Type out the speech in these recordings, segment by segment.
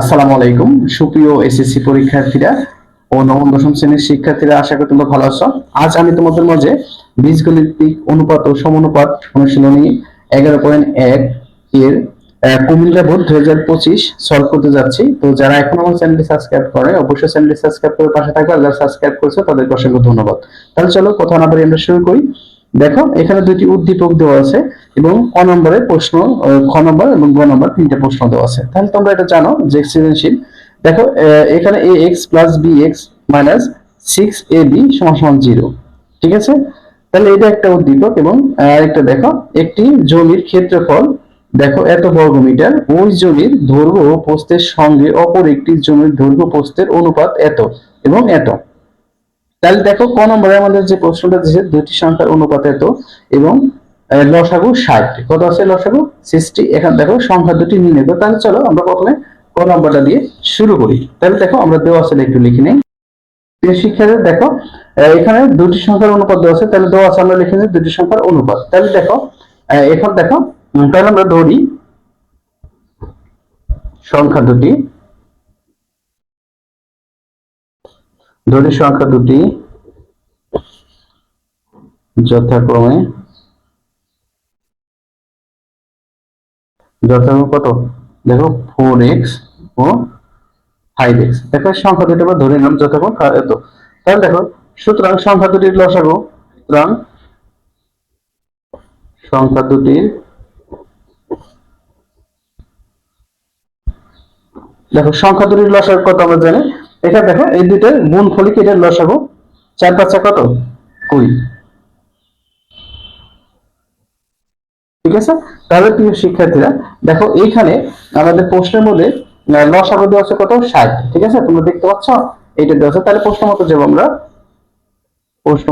আসসালামু আলাইকুম। সুপ্রিয় এসএসসি পরীক্ষার্থীরা ও নবম দশম শ্রেণির শিক্ষার্থীরা, আশা করি তোমরা ভালো আছো। আজ আমি তোমাদের মাঝে বীজগণিতিক অনুপাত ও সমানুপাত অনুশীলনী এগারো পয়েন্ট এক এর কুমিল্লা বোর্ড দুই হাজার পঁচিশ সলভ করতে যাচ্ছি। তো যারা এখন আমার চ্যানেলটি সাবস্ক্রাইব করে অবশ্যই চ্যানেলটি সাবস্ক্রাইব করে পাশে থাকবে আর যারা সাবস্ক্রাইব করেছে তাদেরকে অসংখ্য ধন্যবাদ। তাহলে চলো, কথা না বলে আমরা শুরু করি। দেখো, এখানে দুটি উদ্দীপক দেওয়া আছে এবং ক নম্বরের প্রশ্ন খ নম্বর এবং গ নম্বর তিনটে প্রশ্ন দেওয়া আছে। তাহলে তোমরা এটা জানো যে সৃজনশীল। দেখো এখানে A x plus B x minus six A B সমান জিরো ঠিক আছে? তাহলে এটা একটা উদ্দীপক এবং আরেকটা দেখো, একটি জমির ক্ষেত্রফল। দেখো, এত বর্গ মিটার। ওই জমির দৈর্ঘ্য প্রস্থের সঙ্গে অপর একটি জমির দৈর্ঘ্য প্রস্থের অনুপাত এত এবং এত। তাহলে দেখো ক নম্বরে আমাদের যে প্রশ্নটা দিয়েছে দুটি সংখ্যার অনুপাত এত এবং লসাগু ষাট। কত আছে লসাগু? সিক্সটি এখানে দেখো সংখ্যা দুটি নির্ণয় করো তাহলে চলো আমরা প্রথমে ক নম্বরটা দিয়ে শুরু করি। তাহলে দেখো আমরা দেওয়া আছে একটু লিখে নেই। শিক্ষার্থী, দেখো এখানে দুটি সংখ্যার অনুপাত দেওয়া আছে। তাহলে দেওয়া আছে, আমরা লিখে নিই দুটি সংখ্যার অনুপাত। তাহলে দেখো এখন দেখো তাহলে আমরা ধরি সংখ্যা দুটি। ধরি সংখ্যা দুটি যথাক্রমে যথাক্রমে কত? দেখো ফোর এক্স ও ফাইভ এক্স দেখো, সংখ্যা দুটি আমরা ধরে নিলাম, যথাক্রম এত তাহলে দেখো, সুতরাং সংখ্যা দুটির লসাগু, সুতরাং সংখ্যা দুটির দেখো, সংখ্যা দুটির লসাগু কত আমরা জানি? এখানে দেখো, এই দুইটার গুণ ফলে কি? এটার লসাগু। চার পাঁচা কত? কুড়ি। ঠিক আছে? তাহলে প্রিয় শিক্ষার্থীরা, দেখো এইখানে আমাদের প্রশ্নের মধ্যে লসাগু দেওয়া আছে কত? ষাট। ঠিক আছে? তোমরা দেখতে পাচ্ছ? এইটা দেওয়া আছে। তাহলে প্রশ্ন মতো যাব আমরা। প্রশ্ন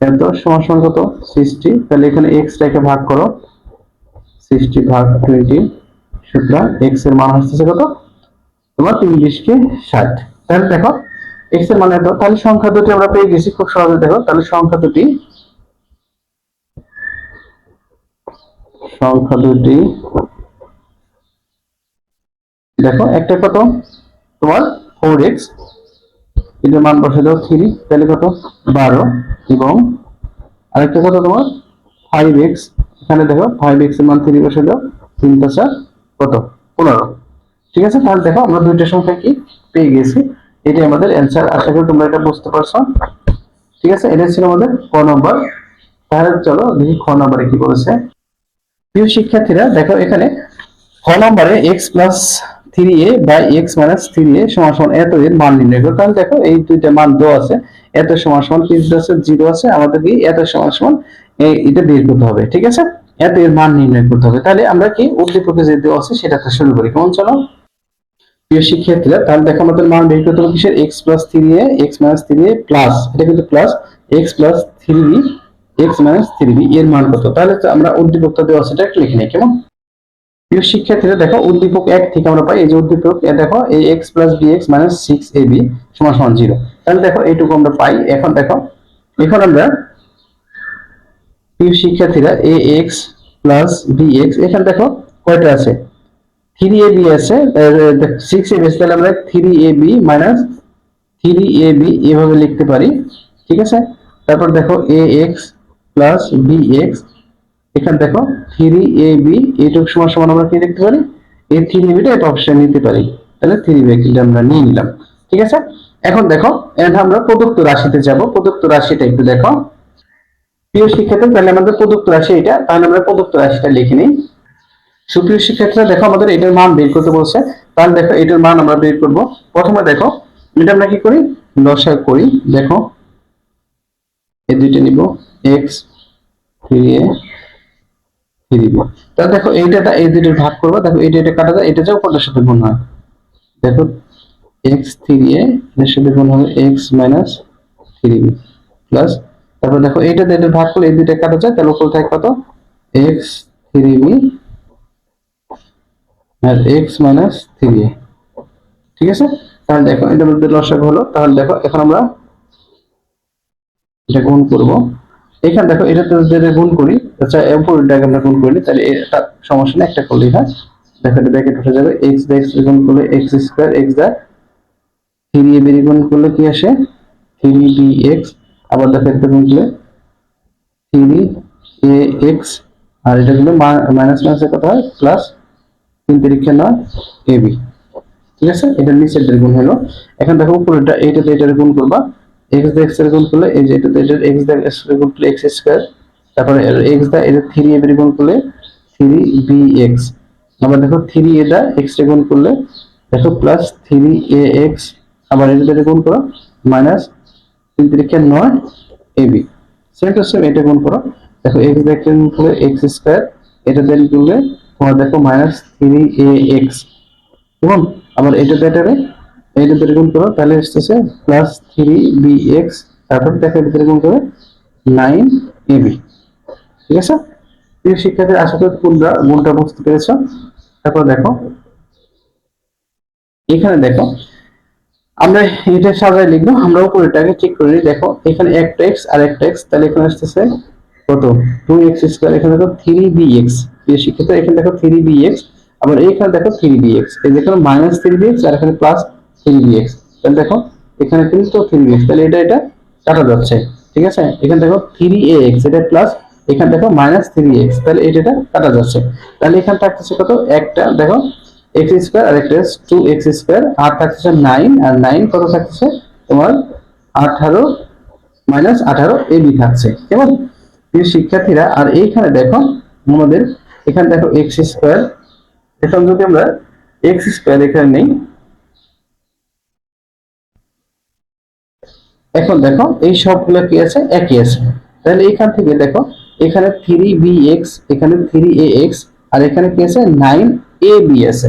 এত সমান সমান কত? সিক্সটি তাহলে এখানে এক্স টাকে ভাগ করো। সিক্সটি ভাগ টোয়েন্টি সুতরাং এক্সের মান আসতেছে কত? তোমার বিশকে ষাট। তাহলে দেখো এক্সের মান এত। তাহলে সংখ্যা দুটি আমরা পেয়ে গেছি খুব সহজে, দেখো। তাহলে সংখ্যা দুটি সংখ্যা দুটি, দেখো, একটা কত? তোমার ফোর এক্স এটার মান বসে দাও থ্রি তাহলে কত? বারো। এবং আরেকটা কত তোমার? ফাইভ এক্স এখানে দেখো ফাইভ এক্সের মান থ্রি বসে দাও, তিন পাঁচা কত? পনেরো। ঠিক আছে, তাহলে দেখো আমরা দুইটা সংখ্যা কি পেয়ে গেছি। এটাই আমাদের অ্যান্সার আশা করি তোমরা এটা বুঝতে পারছ। ঠিক আছে, এটা ছিল আমাদের ক নম্বর তাহলে চলো দেখি খ নম্বরে কি বলেছে। প্রিয় শিক্ষার্থীরা, দেখো এখানে খ নম্বরে x plus three A by x minus three A সমান সমান এত এর মান নির্ণয় করো। তাহলে দেখো এই দুইটা মান দেওয়া আছে। এত সমান সমান পিস আছে, জিরো আছে। আমাদেরকে এত সমান সমান এটা বের করতে হবে। ঠিক আছে? এত এর মান নির্ণয় করতে হবে। তাহলে আমরা কি উদ্দীপকে যে দেওয়া আছে, সেটা শুরু করি। কেমন চলো? প্রিয় শিক্ষার্থীরা, তাহলে দেখো আমাদের মান বের করতে হবে কিসের? X plus three A x minus three A plus এটা কিন্তু plus x plus three B x minus three B এর মান কত? তাহলে তো আমরা উদ্দীপকটা দেওয়া সেটা একটু লিখে নিই, কেমন? প্রিয় শিক্ষার্থীরা, দেখো উদ্দীপক এক থেকে আমরা পাই, এই যে উদ্দীপক দেখো, এই x plus B x minus six A B সমান সমান জিরো তাহলে দেখো এইটুকু আমরা পাই। এখন দেখো, এখন আমরা প্রিয় শিক্ষার্থীরা A x plus B x এখানে দেখো কয়টা আছে? থ্রি এ বি আছে সিক্স এ বি তাহলে আমরা three A B minus three A B এভাবে লিখতে পারি, ঠিক আছে? তারপর দেখো A x plus B x এখানে দেখো থ্রি এ বি এইটুকু সমান সমান আমরা কি লিখতে পারি? এই থ্রি বিটা এটা অপশন নিতে পারি, তাহলে থ্রি বি এটা আমরা নিয়ে নিলাম, ঠিক আছে? এখন দেখো আমরা প্রদত্ত রাশিতে যাব, প্রদত্ত রাশিটা একটু দেখো। প্রিয় শিক্ষার্থী, তাহলে আমাদের প্রদত্ত রাশি এটা তাহলে আমরা প্রদত্ত রাশিটা লিখে নিই। সুপ্রিয় শিক্ষার্থীরা, দেখো আমাদের এটার মান বের করতে বলছে। তাহলে দেখো, এটার মান আমরা বের করব। প্রথমে দেখো, এটা আমরা কি করি? লসাগু করি। দেখো এই দুইটা নিব। X three A three B তাহলে দেখো এইটা এই দুইটা ভাগ করব। দেখো, এইটা এটা কাটা যায়, এটা যাও কটার সাথে গুণ হয়? দেখো এক্স থ্রি এ এর সাথে গুণ হবে x minus three B plus তারপর দেখো এইটা দিয়ে ভাগ করলে এই দুইটা কাটা যায়, তাহলে উপরে থাকে কত? এক্স থ্রি বি আর এক্স মাইনাস থ্রি ঠিক আছে? তাহলে দেখো এটার মধ্যে লসাগু হলো। তাহলে দেখো, এখন আমরা এটা গুণ করব। এখানে দেখো এটাতে যদি এটা গুণ করি আচ্ছা উপরেরটাকে আমরা গুণ করলি তাহলে এটা সমস্যা নেই, একটা করলেই হয়। দেখো, এটা ব্র্যাকেট উঠে যাবে। এক্স দা এক্স গুণ করলে এক্স স্কোয়ার এক্স দা থ্রি এ বেরি গুণ করলে কি আসে? থ্রি বি এক্স আবার দেখো এটা গুণ করলে থ্রি এ এক্স আর এটা কিন্তু মাইনাস মাইনাসের কথা হয় প্লাস তিন তারিখে নয় এ বি ঠিক আছে? এটা নিচের গুণ হলো। এখন দেখো উপরেরটা এইটাতে এটার গুণ করবা। এক্স দা এক্সের গুণ করলে এই যে এটাতে এটার এক্স দা এক্সের গুণ করলে এক্স স্কোয়ার তারপরে এক্স দা এটা থ্রি এ গুণ করলে থ্রি বি এক্স আবার দেখো থ্রি এ দা এক্সের গুণ করলে, দেখো প্লাস থ্রি এ এক্স আবার এটা গুণ করো মাইনাস তিন তিরিখে নয় এ বি সেম এটা গুণ করো। দেখো এক্স দা এক্স করলে এক্স স্কোয়ার এটা দিয়ে করলে তোমার দেখো মাইনাস থ্রি এ এক্স কেমন আবার এটাতে এটারে এইটাতে গুণ করো, তাহলে আসতেছে প্লাস থ্রি বি এক্স তারপর দেখো এটাতে গুণ করে নাইন এ বি ঠিক আছে? প্রিয় শিক্ষার্থীর, আশা করি তোমরা গুণটা বুঝতে পেরেছ। তারপর দেখো, এখানে দেখো আমরা এটা সাজায় লিখব, আমরা উপরেটাকে চেক করে নিই। দেখো, এখানে একটা এক্স আর একটা এক্স তাহলে এখানে আসতেছে কত? টু এক্স স্কোয়ার এখানে দেখো থ্রি বি এক্স শিক্ষার্থী এখানে দেখো থ্রি বি এক্স আবার এইখানে দেখো থ্রি বি এক্স এই যেখানে মাইনাস থ্রি বি এক্স আর এখানে প্লাস থ্রি বি এক্স তাহলে দেখো, এখানে কিন্তু থ্রি বি এক্স তাহলে এটা এটা কাটা যাচ্ছে, ঠিক আছে? এখানে দেখো থ্রি এ এক্স এটা প্লাস এখানে দেখো মাইনাস থ্রি এক্স তাহলে এটা এটা কাটা যাচ্ছে। তাহলে এখানে থাকতেছে কত? একটা, দেখো এক্স স্কোয়ার আর একটা টু এক্স স্কোয়ার আর থাকছে নাইন আর নাইন কত থাকছে? তোমার আঠারো মাইনাস আঠারো বি থাকছে, কেমন? শিক্ষার্থীরা, আর এইখানে দেখো, আমাদের এখানে দেখো এক্স স্কোয়ার এখন যদি আমরা এক্স স্কোয়ার এখানে নেই, এখন দেখো, এই সবগুলো কি আছে? একই আছে। তাহলে এখান থেকে দেখো, এখানে থ্রি বি এক্স এখানে থ্রি এ এক্স আর এখানে কি আছে? নাইন এ বি আছে।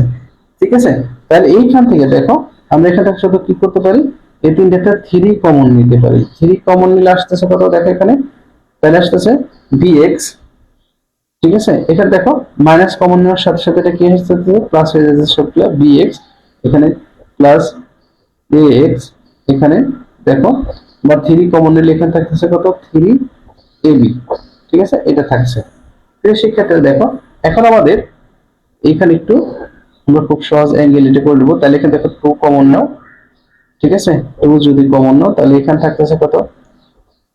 ঠিক আছে? তাহলে এইখান থেকে দেখো, আমরা এখান থেকে শুধু কি করতে পারি? এই তিনটা থ্রি কমন নিতে পারি। থ্রি কমন নিলে আসতেছে কত? দেখো এখানে। তাহলে আসতেছে বি এক্স ঠিক আছে? এটা দেখো মাইনাস কমন নেওয়ার সাথে সাথে এটা কি হচ্ছে প্লাস হয়ে যাচ্ছে সবগুলো বি এক্স এখানে প্লাস এ এক্স এখানে দেখো, বা থ্রি কমন নিলে এখানে থাকতেছে কত? থ্রি এ বি ঠিক আছে? এটা থাকছে। সেক্ষেত্রে দেখো, এখন আমাদের এখানে একটু আমরা খুব সহজ অ্যাঙ্গেল এটা করে নেব তাহলে এখানে দেখো টু কমন নাও। ঠিক আছে? টু যদি কমন নাও, তাহলে এখানে থাকতেছে কত?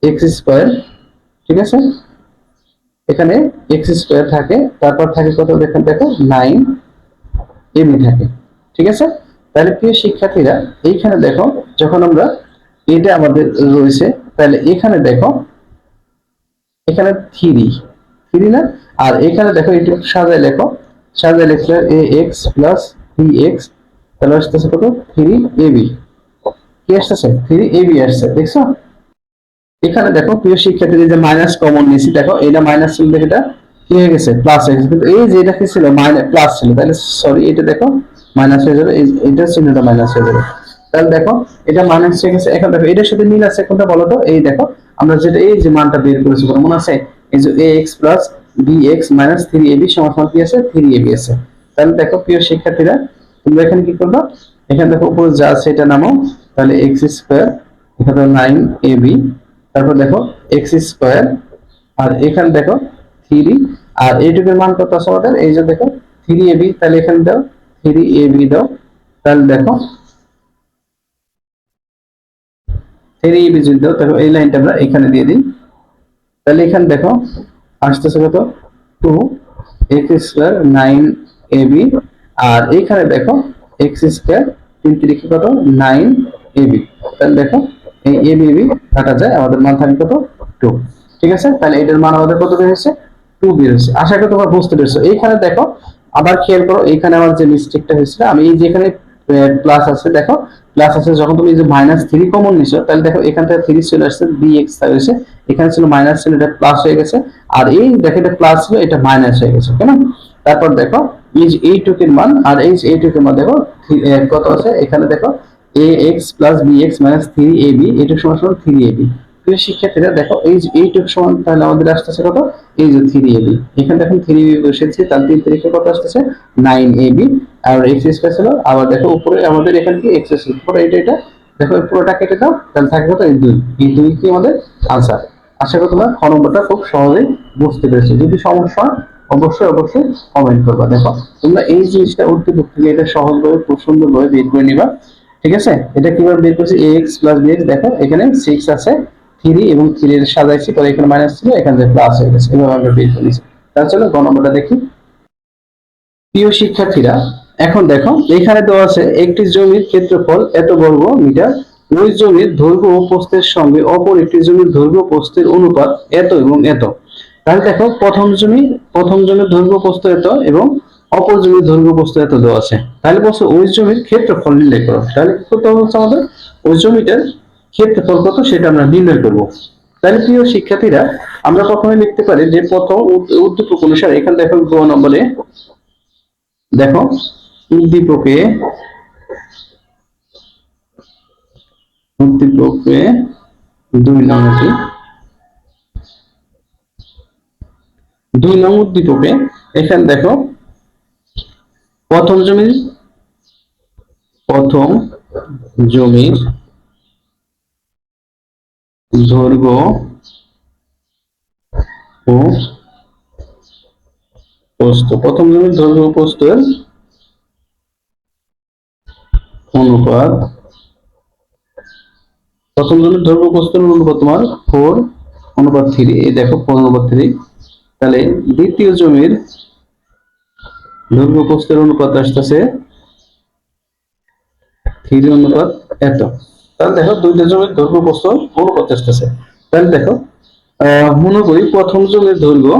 এক্স স্কোয়ার ঠিক আছে? এখানে এক্স স্কোয়ার থাকে, তারপর থাকে কত? দেখেন, দেখো নাইন এমনি থাকে। ঠিক আছে? তাহলে প্রিয় শিক্ষার্থীরা, এইখানে দেখো, যখন আমরা এটা আমাদের রয়েছে, তাহলে এখানে দেখো, এখানে থ্রি থ্রি না? আর এখানে দেখো একটু সাজায় লেখো। সাজায় লিখলে A x plus three x তাহলে আসতেছে কত? থ্রি এ বি কি আসতেছে? থ্রি এ বি আসছে, দেখছ? এখানে দেখো, প্রিয় শিক্ষার্থীদের যে মাইনাস কমন নিয়েছি, দেখো এটা মাইনাস ছিল দেখে এটা কি হয়ে গেছে? প্লাস হয়ে গেছে। কিন্তু এই যে এটা কি ছিল? মাইনাস প্লাস ছিল। তাহলে সরি এটা দেখো মাইনাস হয়ে যাবে এটা চিহ্নটা মাইনাস হয়ে যাবে। তাহলে দেখো, এটা মাইনাস হয়ে গেছে। এখন দেখো, এটার সাথে মিল আছে কোনটা বলো তো? এই দেখো, আমরা যেটা, এই যে মানটা বের করেছি মনে আছে? এই যে A x plus B x minus three AB সমান কি আছে? থ্রি এবি আছে। তাহলে দেখো, প্রিয় শিক্ষার্থীরা, তোমরা এখানে কি করবা? এখানে দেখো, উপরে যা আছে এটা নামো। তাহলে এক্স স্কোয়ার এখানে নাইন এ তারপর দেখো এক্স স্কোয়ার আর এখানে দেখো থ্রি আর এইটুকুর মান কত আছে আমাদের? এই যে দেখো থ্রি এ বি তাহলে এখানে দাও থ্রি এ বি দাও। তাহলে দেখো থ্রি এ বি যদি দাও, তাহলে এই লাইনটা আমরা এখানে দিয়ে দিই। তাহলে এখানে দেখো আসতেছে কত two x square nine A B আর এইখানে দেখো এক্স স্কোয়ার তিন তিরিখে কত? নাইন এ বি তাহলে দেখো, এই এ বি বি কাটা যায়, আমাদের মান থাকে কত? টু ঠিক আছে? তাহলে এটার মান আমাদের কত বের হয়েছে? টু বের হয়েছে। আশা করি তোমরা বুঝতে পেরেছ। এইখানে দেখো, আবার খেয়াল করো, এইখানে আমার যে মিস্টেকটা হয়েছিল, আমি এই যেখানে প্লাস আছে, দেখো। প্লাস আছে যখন তুমি যে মাইনাস থ্রি কমন নিছো, তাহলে দেখো এখান থেকে থ্রি চলে আসছে বি এক্স হয়েছে এখানে ছিল মাইনাস ছিল এটা প্লাস হয়ে গেছে। আর এই দেখো এটা প্লাস ছিল এটা মাইনাস হয়ে গেছে কেন তারপর দেখো, এই যে এইটুকের মান, আর এই যে এইটুকের মান, দেখো কত আছে? এখানে দেখো A x plus B x minus three A B এইটুকু সমান সমান থ্রি এ বি প্রিয় শিক্ষার্থীরা, দেখো, এই যে এইটুকু সমান, তাহলে আমাদের আসতেছে কত? এই যে থ্রি এ বি এখানে দেখুন থ্রি এ বি বসেছি, তাহলে তিন তারিখে কত আসতেছে? নাইন এ বি আর এক্স স্কোয়ার ছিল আবার দেখো উপরে আমাদের এখানে কি এক্স স্কোয়ার উপরে এটা এটা দেখো পুরোটা কেটে দাও, তাহলে থাকে কত? এই দুই। এই দুই কি আমাদের আনসার আশা করি তোমরা খ নম্বরটা খুব সহজেই বুঝতে পেরেছ। যদি সমস্যা অবশ্যই অবশ্যই কমেন্ট করবা, দেখো। তোমরা এই জিনিসটা উদ্দীপক থেকে এটা সহজভাবে, খুব সুন্দরভাবে বের করে নিবা। ঠিক আছে? এটা কীভাবে বের করছি? এক্স প্লাস বিএক্স দেখো, এখানে সিক্স আছে থ্রি এবং থ্রি এর সাজাইছি, পরে এখানে মাইনাস ছিল, এখানে যে প্লাস হয়ে গেছে। এভাবে আমরা বের করে নিয়েছি তাহলে চলো, গ নম্বরটা দেখি। প্রিয় শিক্ষার্থীরা এখন দেখো, এখানে দেওয়া আছে একটি জমির ক্ষেত্রফল এত বর্গ মিটার ওই জমির দৈর্ঘ্য ও প্রস্থের সঙ্গে অপর একটি জমির দৈর্ঘ্য প্রস্থের অনুপাত এত এবং এত। তাহলে দেখো, প্রথম জমি, প্রথম জমির দৈর্ঘ্য প্রস্থ এত এবং অপর জমির দৈর্ঘ্য প্রস্থ এত দেওয়া আছে। তাহলে বলছে ওই জমির ক্ষেত্রফল নির্ণয় করো। তাহলে কি করতে হচ্ছে আমাদের? ওই জমিটার ক্ষেত্রফল কত সেটা আমরা নির্ণয় করব। তাহলে প্রিয় শিক্ষার্থীরা, আমরা প্রথমে লিখতে পারি যে প্রথম উদ- উদ্দীপক অনুসারে, এখানে দেখো গ নম্বরে, দেখো উদ্দীপকে উদ্দীপকে দুই নম্বরটি দুই নং উদ্দীপকে এখানে দেখো, প্রথম জমির প্রথম জমির দৈর্ঘ্য ও প্রস্থ। প্রথম জমির দৈর্ঘ্য প্রস্থের অনুপাত। প্রথম জমির দৈর্ঘ্য ও অনুপাত তোমার ফোর অনুপাত থ্রি এই দেখো ফোর অনুপাত থ্রি তাহলে দ্বিতীয় জমির দৈর্ঘ্য প্রস্থের অনুপাত আসতেছে থ্রি অনুপাত এত। তাহলে দেখো, দুইটা জমির দৈর্ঘ্য প্রস্থ অনুপাত আসতেছে। তাহলে দেখো মনে করি প্রথম জমির দৈর্ঘ্য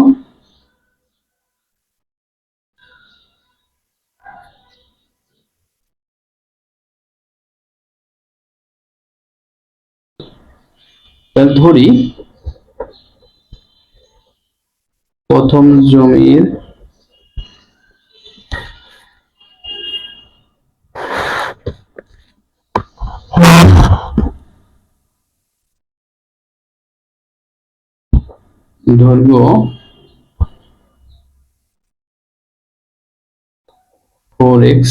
তাহলে ধরি। প্রথম জমির দৈর্ঘ্য ফোর এক্স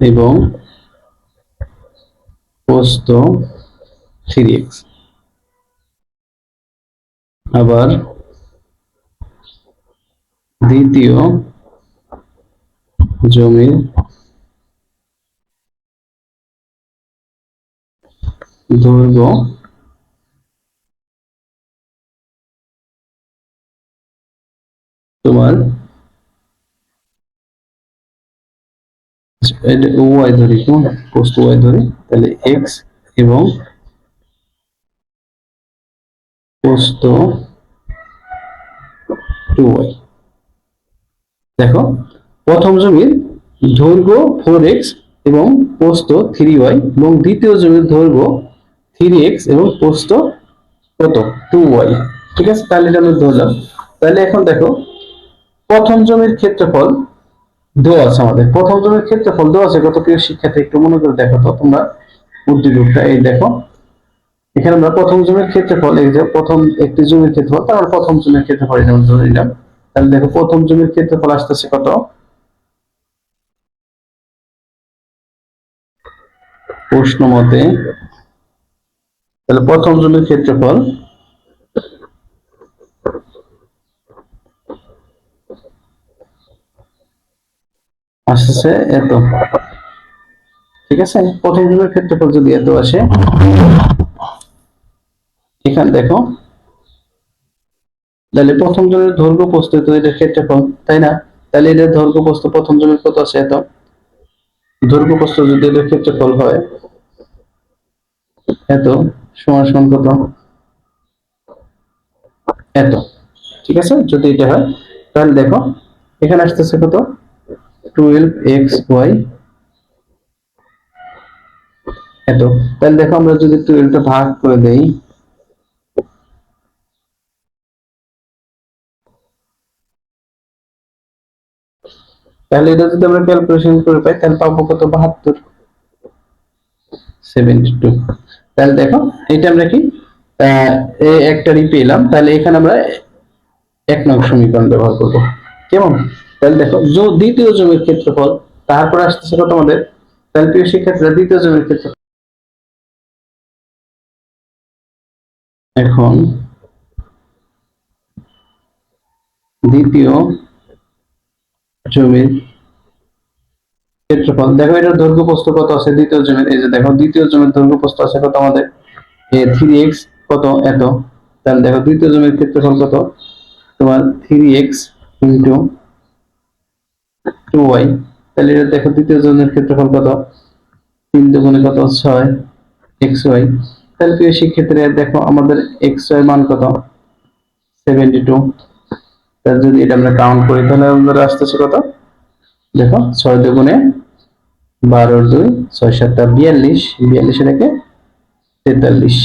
এবং প্রস্থ থ্রি আবার দ্বিতীয় জমির দৈর্ঘ্য তোমার ওয়াই ধরি কেমন পোস্ট ওয়াই ধরি? তাহলে এক্স এবং পোস্ত টু দেখো, প্রথম জমির দৈর্ঘ্য ফোর এক্স এবং পোস্ত থ্রি ওয়াই এবং দ্বিতীয় জমির থ্রি এক্স এবং পোস্ত কত? টু ওয়াই ঠিক আছে, তাহলে আমি ধরলাম। তাহলে এখন দেখো, প্রথম জমির ক্ষেত্রফল দেওয়া আছে আমাদের। প্রথম জমির ক্ষেত্রফল দেওয়া আছে, কত প্রিয় শিক্ষার্থী, একটু মনে করে দেখো তো তোমরা। উদ্দীপকটা এই দেখো। এখানে আমরা প্রথম জমির ক্ষেত্রফল, এই যে প্রথম একটি জমির ক্ষেত্রফল তারপর প্রথম জমির ক্ষেত্রফল যেমন ধরে নিলাম। তাহলে দেখো, প্রথম জমির ক্ষেত্রফল আসতেছে কত? প্রশ্ন মতে, তাহলে প্রথম জমির ক্ষেত্রফল আসতেছে এত। ঠিক আছে? প্রথম জমির ক্ষেত্রফল যদি এত আসে এখানে দেখো। তাহলে প্রথম জমির দৈর্ঘ্য প্রস্থ তো এটার ক্ষেত্রফল, তাই না? তাহলে এটার দৈর্ঘ্য প্রস্থ প্রথম জমির কত আছে? এত। দৈর্ঘ্য প্রস্থ যদি এটার ক্ষেত্রফল হয়, এত সমান সমান কত? এত। ঠিক আছে? যদি এটা হয়, তাহলে দেখো, এখানে আসতেছে কত? Twelve x y. এত। তাহলে দেখো, আমরা যদি টুয়েলভটা ভাগ করে দেই তাহলে এটা যদি আমরা ক্যালকুলেশন করে পাই, তাহলে পাবো কত? বাহাত্তর। সেভেন্টি টু তাহলে দেখো, এটা আমরা কি? একটারই পেলাম, তাহলে এখানে আমরা এক নং সমীকরণ ব্যবহার করব। কেমন? তাহলে দেখো দ্বিতীয় জমির ক্ষেত্রফল, তারপর আসতেছে কত আমাদের? তাহলে প্রিয় শিক্ষার্থীরা, দ্বিতীয় জমির ক্ষেত্রফল। এখন, দ্বিতীয় জমির ক্ষেত্রফল। দেখো এটার দৈর্ঘ্য প্রস্থ কত আছে? দ্বিতীয় জমির, এই যে দেখো, দ্বিতীয় জমির দৈর্ঘ্য প্রস্থ আছে কত আমাদের? থ্রি এক্স কত? এত। তাহলে দেখো, দ্বিতীয় জমির ক্ষেত্রফল কত? তোমার three x into two y তাহলে এটা দেখো, দ্বিতীয় জমির ক্ষেত্রফল কত? তিন দুগুণে কত? ছয় এক্স ওয়াই তাহলে প্রিয় শিক্ষার্থীরা, দেখো, আমাদের এক্স ওয়াই মান কত? সেভেন্টি টু তাহলে যদি এটা আমরা কাউন্ট করি, তাহলে আমাদের আসতেছে কত? দেখো, ছয় দুগুণে বারোর দুই, ছয় সাতটা বিয়াল্লিশ বিয়াল্লিশ এটাকে তেতাল্লিশ।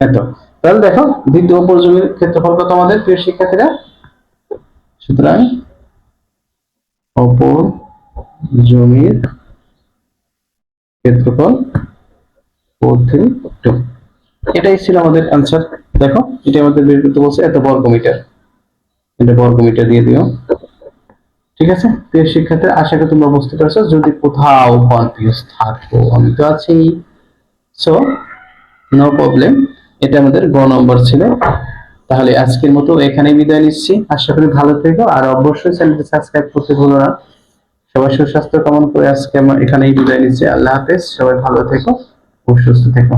এত। তাহলে দেখো, দ্বিতীয় জমির ক্ষেত্রফল কত আমাদের, প্রিয় শিক্ষার্থীরা? সুতরাং অপর জমির ক্ষেত্রফল এটাই ছিল আমাদের অ্যান্সার দেখো এটা আমাদের বের করতে বলছে, এত বর্গ মিটার এটা বর্গ মিটার দিয়ে দিও। ঠিক আছে? প্রিয় শিক্ষার্থী, আশা করি তোমরা বুঝতে পারছ, যদি কোথাও কনফিউজ থাকো, আমি তো আছি। সো নো প্রবলেম এটা আমাদের গ নম্বর ছিল। তাহলে আজকের মতো এখানেই বিদায় নিচ্ছি। আশা করি ভালো থেকো, আর অবশ্যই চ্যানেলটি সাবস্ক্রাইব করতে ভুলো না। সবাই সুস্বাস্থ্য কামনা করে আজকে আমরা এখানেই বিদায় নিচ্ছি। আল্লাহ হাফেজ, সবাই ভালো থেকো ও সুস্থ থেকো।